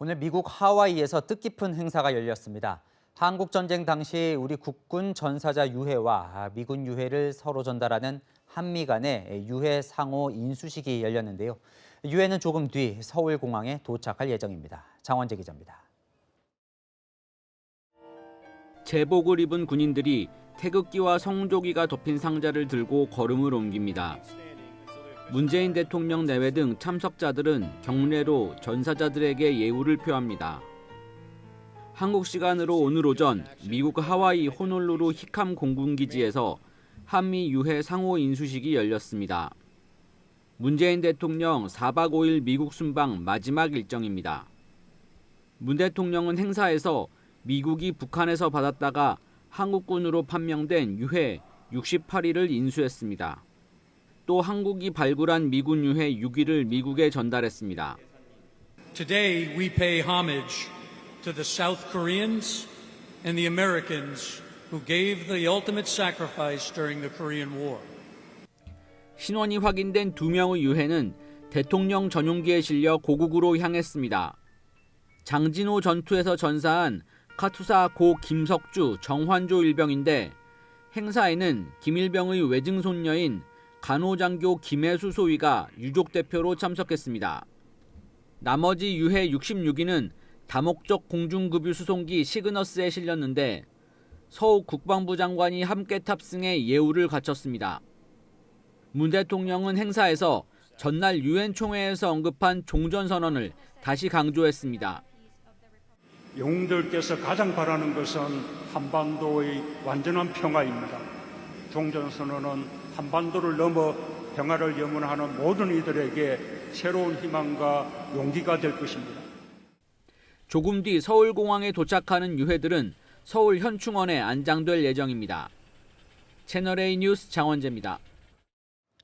오늘 미국 하와이에서 뜻깊은 행사가 열렸습니다. 한국 전쟁 당시 우리 국군 전사자 유해와 미군 유해를 서로 전달하는 한미 간의 유해 상호 인수식이 열렸는데요. 유해는 조금 뒤 서울 공항에 도착할 예정입니다. 장원재 기자입니다. 제복을 입은 군인들이 태극기와 성조기가 덮인 상자를 들고 걸음을 옮깁니다. 문재인 대통령 내외 등 참석자들은 경례로 전사자들에게 예우를 표합니다. 한국 시간으로 오늘 오전 미국 하와이 호놀루루 히캄 공군기지에서 한미 유해 상호 인수식이 열렸습니다. 문재인 대통령 4박 5일 미국 순방 마지막 일정입니다. 문 대통령은 행사에서 미국이 북한에서 받았다가 한국군으로 판명된 유해 68일을 인수했습니다. 또 한국이 발굴한 미군 유해 6위를 미국에 전달했습니다. Today, we pay homage to the South Koreans and the Americans who gave the ultimate sacrifice during the Korean War. 신원이 확인된 두 명의 유해는 대통령 전용기에 실려 고국으로 향했습니다. 장진호 전투에서 전사한 카투사 고 김석주 정환조 일병인데 행사에는 김일병의 외증 손녀인 간호장교 김혜수 소위가 유족 대표로 참석했습니다. 나머지 유해 66위는 다목적 공중급유 수송기 시그너스에 실렸는데 서욱 국방부 장관이 함께 탑승해 예우를 갖췄습니다. 문 대통령은 행사에서 전날 유엔 총회에서 언급한 종전 선언을 다시 강조했습니다. 영웅들께서 가장 바라는 것은 한반도의 완전한 평화입니다. 종전 선언은 한반도를 넘어 평화를 염원하는 모든 이들에게 새로운 희망과 용기가 될 것입니다. 조금 뒤 서울공항에 도착하는 유해들은 서울 현충원에 안장될 예정입니다. 채널A 뉴스 장원재입니다.